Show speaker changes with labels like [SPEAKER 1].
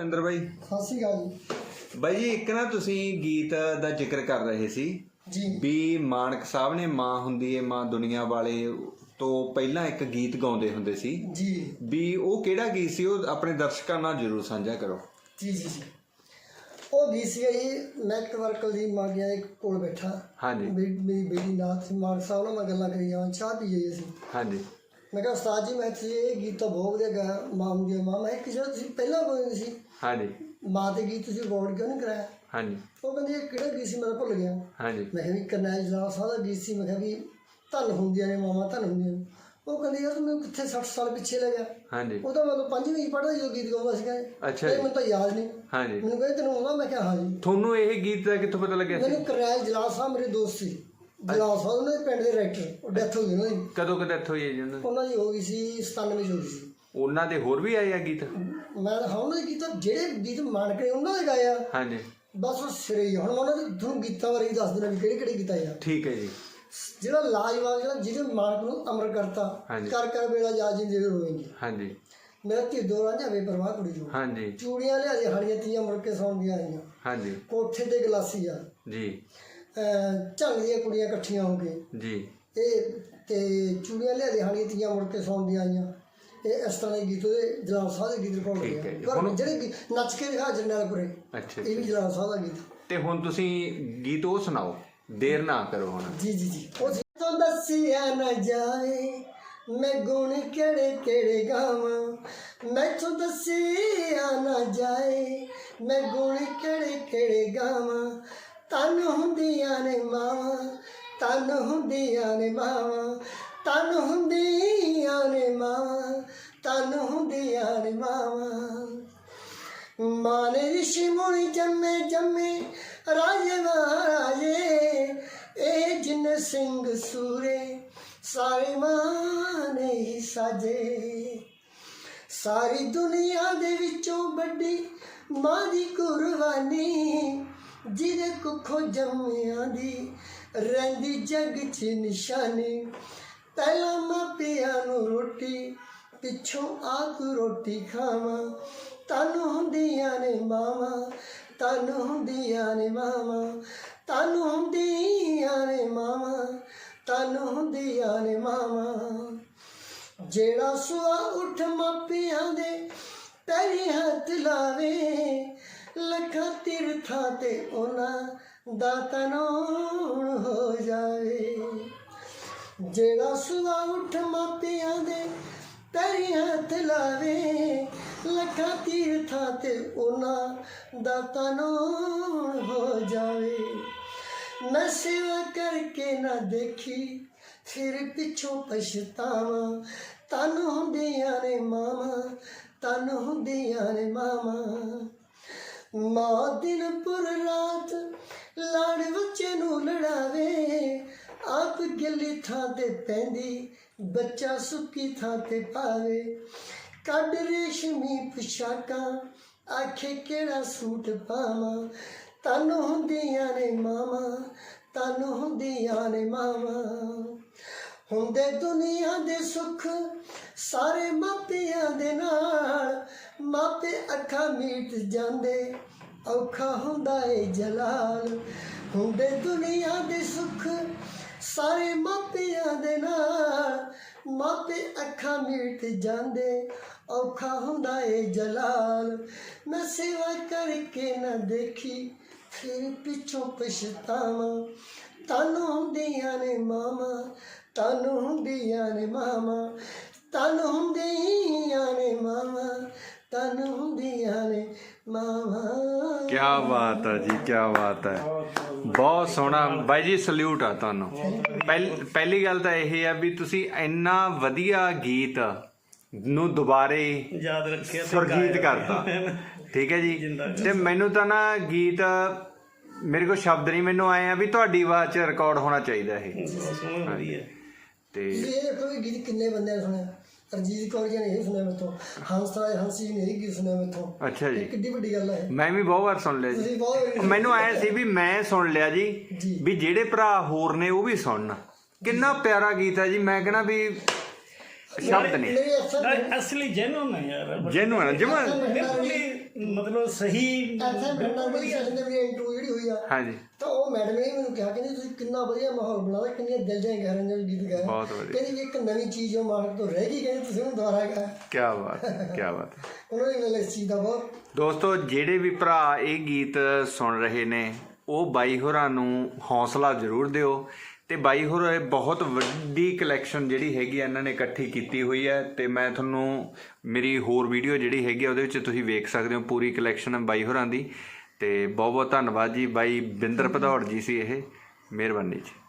[SPEAKER 1] ਰਵਿੰਦਰ ਬਾਈ।
[SPEAKER 2] ਸਤਿ ਸ਼੍ਰੀ ਅਕਾਲ ਜੀ।
[SPEAKER 1] ਬਾਈ ਜੀ ਇੱਕ ਨਾ ਤੁਸੀਂ ਗੀਤ ਦਾ ਜ਼ਿਕਰ ਕਰ ਰਹੇ ਸੀ
[SPEAKER 2] ਜੀ।
[SPEAKER 1] ਵੀ ਮਾਨਕ ਸਾਹਿਬ ਨੇ ਮਾਂ ਹੁੰਦੀ ਏ ਮਾਂ ਦੁਨੀਆ ਵਾਲੇ ਤੋਂ ਪਹਿਲਾਂ ਇੱਕ ਗੀਤ ਗਾਉਂਦੇ ਹੁੰਦੇ ਸੀ।
[SPEAKER 2] ਜੀ।
[SPEAKER 1] ਵੀ ਉਹ ਕਿਹੜਾ ਗੀਤ ਸੀ ਉਹ ਆਪਣੇ ਦਰਸ਼ਕਾਂ ਨਾਲ ਜਰੂਰ ਸਾਂਝਾ ਕਰੋ।
[SPEAKER 2] ਜੀ ਜੀ ਜੀ। ਉਹ ਗੀਤ ਸੀਗਾ ਜੀ ਮੈਂ ਇੱਕ ਵਾਰ ਕੁਲਦੀਪ ਮਾਗਿਆ ਦੇ ਕੋਲ ਬੈਠਾ।
[SPEAKER 1] ਹਾਂਜੀ।
[SPEAKER 2] ਮੇਰੀ ਮੇਰੀ ਬੇਟੀ ਨਾਥ ਮਾਨ ਸਾਹਿਬ ਨਾਲ ਮੈਂ ਗੱਲਾਂ ਕਰੀ ਜਾਵਾਂ ਚਾਹ ਪੀ ਜਾਈ ਅਸੀਂ।
[SPEAKER 1] ਹਾਂਜੀ।
[SPEAKER 2] ਮੈਂ ਕਿਹਾ ਉਸਤਾਦ ਜੀ ਮੈਂ ਇਹ ਗੀਤ ਤਾਂ ਬਹੁਤ ਵਧੀਆ ਗਾਇਆ ਮਾਂ ਹੁੰਦੀ ਹੈ ਮਾਂ। ਮੈਂ ਜਿਹੜਾ ਤੁਸੀਂ ਪਹਿਲਾਂ ਗਾਉਂਦੇ ਸੀ?
[SPEAKER 1] ਹਾਂਜੀ।
[SPEAKER 2] ਮਾਂ ਤੇ ਗੀਤ ਤੁਸੀਂ ਰਿਕਾਰਡ ਕਿਉਂ ਨਹੀਂ ਕਰਾਇਆ?
[SPEAKER 1] ਹਾਂਜੀ।
[SPEAKER 2] ਉਹ ਕਹਿੰਦੀ ਇਹ ਕਿਹੜਾ ਗੀਤ ਸੀ? ਮੈਂ ਤਾਂ ਭੁੱਲ ਗਿਆ।
[SPEAKER 1] ਹਾਂਜੀ।
[SPEAKER 2] ਮੈਂ ਕਿਹਾ ਵੀ ਕਰਨੈਲ ਜਲਾਲ ਸਾਹਿਬ ਦਾ ਗੀਤ ਸੀ। ਮੈਂ ਕਿਹਾ ਵੀ ਧੰਨ ਹੁੰਦੀਆਂ ਨੇ ਮਾਵਾਂ ਧੰਨ ਹੁੰਦੀਆਂ ਨੇ। ਉਹ ਕਹਿੰਦੀ ਯਾਰ ਮੈਨੂੰ ਕਿੱਥੇ 60 ਸਾਲ ਪਿੱਛੇ ਲੈ ਗਿਆ?
[SPEAKER 1] ਹਾਂਜੀ।
[SPEAKER 2] ਉਹ ਤਾਂ ਮਤਲਬ ਪੰਜਵੀਂ ਪੜ੍ਹਦਾ ਜਦੋਂ ਗੀਤ ਗਾਉਂਦਾ ਸੀਗਾ।
[SPEAKER 1] ਅੱਛਾ
[SPEAKER 2] ਇਹ ਮੈਨੂੰ ਤਾਂ ਯਾਦ ਨਹੀਂ।
[SPEAKER 1] ਹਾਂਜੀ।
[SPEAKER 2] ਮੈਨੂੰ ਕਹਿੰਦੇ ਤੈਨੂੰ ਆਉਂਦਾ? ਮੈਂ ਕਿਹਾ ਹਾਂ ਜੀ
[SPEAKER 1] ਤੁਹਾਨੂੰ ਇਹ ਗੀਤ ਦਾ ਕਿੱਥੋਂ ਪਤਾ ਲੱਗਿਆ ਸੀ?
[SPEAKER 2] ਮੈਨੂੰ ਕਰਨੈਲ ਜਲਾਲ ਸਾਹਿਬ ਮੇਰੇ ਦੋਸਤ ਸੀ। ਜਲਾਲ ਸਾਹਿਬ ਉਹਨਾਂ ਦੇ ਪਿੰਡ ਦੇ ਰਾਈਟਰ ਉਹ ਡੈਥ ਹੋ ਗਈ ਉਹਨਾਂ ਦੀ
[SPEAKER 1] ਕਦੋਂ ਡੈਥ ਹੋਈ ਹੈ ਜੀ ਉਹਨਾਂ ਦੀ?
[SPEAKER 2] ਉਹਨਾਂ ਦੀ ਹੋ ਗਈ ਸੀ 97 ਚ ਹੋ ਗਈ ਸੀ।
[SPEAKER 1] ਉਹਨਾਂ ਦੇ ਹੋਰ ਵੀ ਆਏ ਆ ਗੀਤ?
[SPEAKER 2] ਮੈਂ ਹਾਂ ਉਹਨਾਂ ਦੇ ਗੀਤ ਜਿਹੜੇ ਗੀਤ ਮਾਨ ਕੇ ਉਹਨਾਂ ਦੇ ਗਾਇਆ
[SPEAKER 1] ਹਾਂਜੀ।
[SPEAKER 2] ਬਸ ਉਹ ਸਿਰੇ ਹੀ ਆ। ਹੁਣ ਮੈਂ ਉਹਨਾਂ ਦੇ ਤੁਹਾਨੂੰ ਗੀਤਾਂ ਬਾਰੇ ਹੀ ਦੱਸ ਦੇਣਾ ਵੀ ਕਿਹੜੇ ਕਿਹੜੇ ਗੀਤ ਆਏ ਆ।
[SPEAKER 1] ਠੀਕ ਹੈ ਜੀ।
[SPEAKER 2] ਜਿਹੜਾ ਲਾਜਵਾਬ ਜਿਹੜਾ ਜਿਹਦੇ ਮਾਲਕ ਨੂੰ ਅਮਰ ਕਰਤਾ
[SPEAKER 1] ਹਾਂਜੀ।
[SPEAKER 2] ਕਰ ਕਰ ਵੇਲਾ ਜਾ ਜਿੰਦੇ ਰੋਏਗੀ।
[SPEAKER 1] ਹਾਂਜੀ।
[SPEAKER 2] ਮੇਰਾ ਢਿੱਡੋ ਰਾਂਝਾ ਬੇਪਰਵਾਹ ਕੁੜੀ ਜੋ
[SPEAKER 1] ਹਾਂਜੀ।
[SPEAKER 2] ਚੂੜੀਆਂ ਲਿਆ ਦੇ ਹੜੀਆਂ ਤੀਆਂ ਮੁੜ ਕੇ ਸੌਣ ਦੀਆਂ ਆਈਆਂ।
[SPEAKER 1] ਹਾਂਜੀ।
[SPEAKER 2] ਕੋਠੇ ਤੇ ਗਲਾਸੀ ਆ।
[SPEAKER 1] ਜੀ।
[SPEAKER 2] ਅਹ ਝੰਗ ਦੀਆਂ ਕੁੜੀਆਂ ਇਕੱਠੀਆਂ ਹੋ ਕੇ।
[SPEAKER 1] ਜੀ।
[SPEAKER 2] ਇਹ ਤੇ ਚੂੜੀਆਂ ਲਿਆ ਦੇ ਹੜੀਆਂ ਤੀਆਂ ਮੁੜ ਕੇ ਸੌਣ ਦੀਆਂ ਆਈਆਂ। ਇਹ ਇਸ ਤਰ੍ਹਾਂ ਦੇ ਗੀਤ ਉਹਦੇ ਜਲਾਲ ਸਾਹਿਬ ਦੇ ਗੀਤ ਰਿਕਾਰਡ
[SPEAKER 1] ਠੀਕ ਹੈ
[SPEAKER 2] ਹੋਏ। ਆ। ਪਰ
[SPEAKER 1] ਹੁਣ-
[SPEAKER 2] ਜਿਹੜੇ ਗੀਤ ਨੱਚ ਕੇ ਦਿਖਾ ਜਰਨੈਲਪੁਰੇ
[SPEAKER 1] ਅੱਛਾ
[SPEAKER 2] ਇਹ ਵੀ ਜਲਾਲ ਸਾਹਿਬ ਦਾ ਗੀਤ।
[SPEAKER 1] ਤੇ ਹੁਣ ਤੁਸੀਂ ਗੀਤ ਉਹ ਸੁਣਾਓ ਦੇਰ ਨਾ ਕਰੋ ਹੁਣ।
[SPEAKER 2] ਜੀ ਜੀ ਜੀ। ਉਹ ਜੀ ਤੋਂ ਦੱਸਿਆ ਨਾ ਜਾਏ ਮੈਂ ਗੁਣ ਕਿਹੜੇ ਕਿਹੜੇ ਗਾਵਾਂ? ਮੈਥੋਂ ਦੱਸਿਆ ਨਾ ਜਾਏ ਮੈਂ ਗੁਣ ਕਿਹੜੇ ਕਿਹੜੇ ਗਾਵਾਂ? ਤਨ ਹੁੰਦੀਆਂ ਨੇ ਮਾਵਾਂ ਤਨ ਹੁੰਦੀਆਂ ਨੇ ਮਾਵਾਂ ਤਨ ਹੁੰਦੀਆਂ ਨੇ ਮਾਵਾਂ। ਤਨ ਹੁੰਦੀਆਂ ਨੇ ਮਾਵਾਂ। ਮਾਂ ਨੇ ਰਿਸ਼ੀ ਮੁਨੀ ਜੰਮੇ ਜੰਮੇ ਰਾਜੇ ਮਹਾਰਾਜੇ, ਇਹ ਜਿਨ ਸਿੰਘ ਸੂਰੇ ਸਾਰੇ ਮਾਂ ਨੇ ਹੀ ਸਾਜੇ। ਸਾਰੀ ਦੁਨੀਆ ਦੇ ਵਿੱਚੋਂ ਵੱਡੀ ਮਾਂ ਦੀ ਕੁਰਬਾਨੀ, ਜਿਹਦੇ ਕੁੱਖੋਂ ਜੰਮਿਆਂ ਦੀ ਰਹਿੰਦੀ ਜਗ 'ਚ ਨਿਸ਼ਾਨੀ। ਪਹਿਲਾਂ ਮਾਂ ਪਿਆ ਨੂੰ ਰੋਟੀ ਪਿੱਛੋਂ ਆਪ ਰੋਟੀ ਖਾਵਾਂ। ਤਨ ਹੁੰਦੀਆਂ ਨੇ ਮਾਵਾਂ, ਤਨ ਹੁੰਦੀਆਂ ਨੇ ਮਾਵਾਂ। ਤਨ ਹੁੰਦੀਆਂ ਨੇ ਮਾਵਾਂ, ਤਨ ਹੁੰਦੀਆਂ ਨੇ ਮਾਵਾਂ। ਜਿਹੜਾ ਸੁਆ ਉੱਠ ਮਾਪਿਆਂ ਦੇ ਪੈਰੀ ਹੱਥ ਲਾਵੇ, ਲੱਖਾਂ ਤੀਰਥਾਂ ਤੇ ਉਹਨਾਂ ਦਾ ਤਨੋਣ ਹੋ ਜਾਵੇ। ਜਿਹੜਾ ਸੁਆ ਉੱਠ ਮਾਪਿਆਂ ਦੇ ਪੈਰੀ ਹੱਥ ਲਾਵੇ, ਲੱਖਾਂ ਤੀਰਥਾਂ ਤੇ ਉਹਨਾਂ ਦਾ ਤਨੋਣ ਹੋ ਜਾਵੇ। ਮੈਂ ਸੇਵਾ ਕਰਕੇ ਨਾ ਦੇਖੀ, ਫਿਰ ਪਿੱਛੋਂ ਪਛਤਾਵਾਂ। ਤਨ ਹੁੰਦੀਆਂ ਨੇ ਮਾਵਾਂ, ਤਨ ਹੁੰਦੀਆਂ ਨੇ ਮਾਵਾਂ। ਮਾਂ ਦਿਨ ਪੁਰ ਰਾਤ ਲਾੜ ਬੱਚੇ ਨੂੰ ਲੜਾਵੇ, ਆਪ ਗਿੱਲੀ ਥਾਂ ਤੇ ਪੈਂਦੀ ਬੱਚਾ ਸੁੱਕੀ ਥਾਂ ਤੇ ਪਾਵੇ ਕੱਢ ਰੇਸ਼ਮੀ ਪੁਸ਼ਾਕਾਂ, ਆਖੇ ਕਿਹੜਾ ਸੂਟ ਪਾਵਾਂ? ਤਨ ਹੁੰਦੀਆਂ ਨੇ ਮਾਵਾਂ ਤਨ ਹੁੰਦੀਆਂ ਨੇ ਮਾਵਾਂ। ਹੁੰਦੇ ਦੁਨੀਆ ਦੇ ਸੁੱਖ ਸਾਰੇ ਮਾਪਿਆਂ ਦੇ ਨਾਲ। ਮਾਪੇ ਅੱਖਾਂ ਮੀਟ ਜਾਂਦੇ, ਔਖਾ ਹੁੰਦਾ ਏ ਜਲਾਲ। ਹੁੰਦੇ ਦੁਨੀਆ ਦੇ ਸੁੱਖ ਸਾਰੇ ਮਾਪਿਆਂ ਦੇ ਨਾਲ। ਮਾਪੇ ਅੱਖਾਂ ਮੀਟ ਜਾਂਦੇ, ਔਖਾ ਹੁੰਦਾ ਏ ਜਲਾਲ। ਮੈਂ ਸੇਵਾ ਕਰਕੇ ਨਾ ਦੇਖੀ, ਫਿਰ ਪਿੱਛੋਂ ਪਛਤਾਵਾਂ। ਤਾਨੂੰ ਹੁੰਦੀਆਂ ਨੇ ਮਾਮਾ ਤਾਨੂੰ ਹੁੰਦੀਆਂ ਨੇ ਮਾਮਾ ਤਨ ਹੁੰਦੀਆਂ ਨੇ ਮਾਮਾ ਤਾਨੂੰ ਹੁੰਦੀਆਂ ਨੇ ਮਾਮਾ
[SPEAKER 1] ਕੀ ਬਾਤ ਹੈ ਜੀ ਕੀ ਬਾਤ ਹੈ। ਬਹੁਤ ਸੋਹਣਾ। ਬਾਈ ਜੀ ਸਲੂਟ ਆ ਤੁਹਾਨੂੰ। ਪਹਿਲ- ਪਹਿਲੀ ਗੱਲ ਤਾਂ ਇਹ ਆ ਵੀ ਤੁਸੀਂ ਇੰਨਾ ਵਧੀਆ ਗੀਤ ਨੂੰ ਦੁਬਾਰੇ
[SPEAKER 3] ਯਾਦ ਰੱਖਿਆ ਤੇ
[SPEAKER 1] ਸੁਰਜੀਤ
[SPEAKER 3] ਗਾਇਆ।
[SPEAKER 1] ਕਰਤਾ। ਠੀਕ ਹੈ ਜੀ। ਤੇ ਮੈਨੂੰ ਤਾਂ ਨਾ ਗੀਤ ਮੇਰੇ ਕੋਲ ਸ਼ਬਦ ਨਹੀਂ ਮੈਨੂੰ ਆਏ ਆ ਵੀ ਤੁਹਾਡੀ ਆਵਾਜ਼ 'ਚ ਰਿਕਾਰਡ ਹੋਣਾ ਚਾਹੀਦਾ ਇਹ।
[SPEAKER 3] ਸੋਹਣਾ ਵਧੀਆ।
[SPEAKER 1] ਤੇ
[SPEAKER 2] ਇਹ ਦੇਖੋ ਵੀ ਗੀਤ ਕਿੰਨੇ ਬੰਦਿਆਂ ਨੇ ਸੁਣਿਆ। ਅਰਜੀਤ ਕੌਰ ਜੀ ਨੇ ਇਹ ਸੁਣਿਆ ਮੇਥੋਂ ਹੰਸ ਰਾਜ ਹੰਸੀ ਜੀ ਨੇ ਇਹ ਗੀਤ ਸੁਣਿਆ ਮੇਥੋਂ
[SPEAKER 1] ਅੱਛਾ
[SPEAKER 2] ਇਹ
[SPEAKER 1] ਜੀ
[SPEAKER 2] ਕਿੱਡੀ ਵੱਡੀ ਗੱਲ ਹੈ।
[SPEAKER 1] ਮੈਂ ਵੀ ਬਹੁਤ ਵਾਰ ਸੁਣ ਲਿਆ ਜੀ।
[SPEAKER 2] ਤੁਸੀਂ ਬਹੁਤ
[SPEAKER 1] ਮੈਨੂੰ ਆਇਆ ਸੀ ਵੀ ਮੈਂ ਸੁਣ ਲਿਆ ਜੀ
[SPEAKER 2] ਜੀ।
[SPEAKER 1] ਵੀ ਜਿਹੜੇ ਭਰਾ ਹੋਰ ਨੇ ਉਹ ਵੀ ਸੁਣਨ। ਕਿੰਨਾ ਪਿਆਰਾ ਗੀਤ ਹੈ ਜੀ। ਮੈਂ ਕਹਿੰਦਾ ਵੀ ਸ਼ਬਦ
[SPEAKER 3] ਨਾ, ਅਸਲੀ ਜੈਨੂਨ ਹੈ ਯਾਰ
[SPEAKER 1] ਜੈਨੂਨ ਜਮਾ
[SPEAKER 3] ਹੀ ਮਤਲਬ ਸਹੀ
[SPEAKER 2] ਬਰਨਾ ਦੀ ਸੈਸ਼ਨ ਦੇ ਮੇਰੀ ਇੰਟਰਵਿਊ ਜਿਹੜੀ ਹੋਈ ਆ
[SPEAKER 1] ਹਾਂਜੀ।
[SPEAKER 2] ਤਾਂ ਉਹ ਮੈਡਮ ਨੇ ਮੈਨੂੰ ਕਿਹਾ ਕਹਿੰਦੀ ਤੁਸੀਂ ਕਿੰਨਾ ਵਧੀਆ ਮਾਹੌਲ ਬਣਾਇਆ ਕਿੰਨੀਆਂ ਦਿਲ ਦੀਆਂ ਗਹਿਰਾਈਆਂ ਨਾਲ ਗੀਤ ਗਾਇਆ।
[SPEAKER 1] ਬਹੁਤ ਵਧੀਆ।
[SPEAKER 2] ਕਹਿੰਦੀ ਵੀ ਇੱਕ ਨਵੀਂ ਚੀਜ਼ ਉਹ ਮਾਰਕ ਤੋਂ ਰਹਿ ਗਈ ਕਹਿੰਦੀ ਤੁਸੀਂ ਉਹਨੂੰ ਦੁਬਾਰਾ ਗਾਇਆ
[SPEAKER 1] ਕੀ ਬਾਤ ਹੈ ਕੀ ਬਾਤ ਹੈ।
[SPEAKER 2] ਉਹਨਾਂ ਨੇ ਇਸ ਚੀਜ਼ ਦਾ ਬਹੁਤ
[SPEAKER 1] ਦੋਸਤੋ ਜਿਹੜੇ ਵੀ ਭਰਾ ਇਹ ਗੀਤ ਸੁਣ ਰਹੇ ਨੇ ਉਹ ਬਾਈ ਹੋਰਾਂ ਨੂੰ ਹੌਸਲਾ ਜ਼ਰੂਰ ਦਿਓ। ਤੇ ਬਾਈ ਹੋਰ, ਇਹ ਬਹੁਤ ਵੱਡੀ ਕਲੈਕਸ਼ਨ ਜਿਹੜੀ ਹੈਗੀ ਆ, ਇਹਨਾਂ ਨੇ ਇਕੱਠੀ ਕੀਤੀ ਹੋਈ ਹੈ ਤੇ ਮੈਂ ਤੁਹਾਨੂੰ ਮੇਰੀ ਹੋਰ ਵੀਡੀਓ ਜਿਹੜੀ ਹੈਗੀ ਆ, ਉਹਦੇ ਵਿੱਚ ਤੁਸੀਂ ਵੇਖ ਸਕਦੇ ਹੋ ਪੂਰੀ ਕਲੈਕਸ਼ਨ ਬਾਈ ਹੋਰਾਂ ਦੀ। ਤੇ ਬਹੁਤ ਬਹੁਤ ਧੰਨਵਾਦ ਜੀ। ਬਾਈ ਬਿੰਦਰ ਭਦੌੜ ਜੀ ਸੀ ਇਹ। ਮਿਹਰਬਾਨੀ ਜੀ।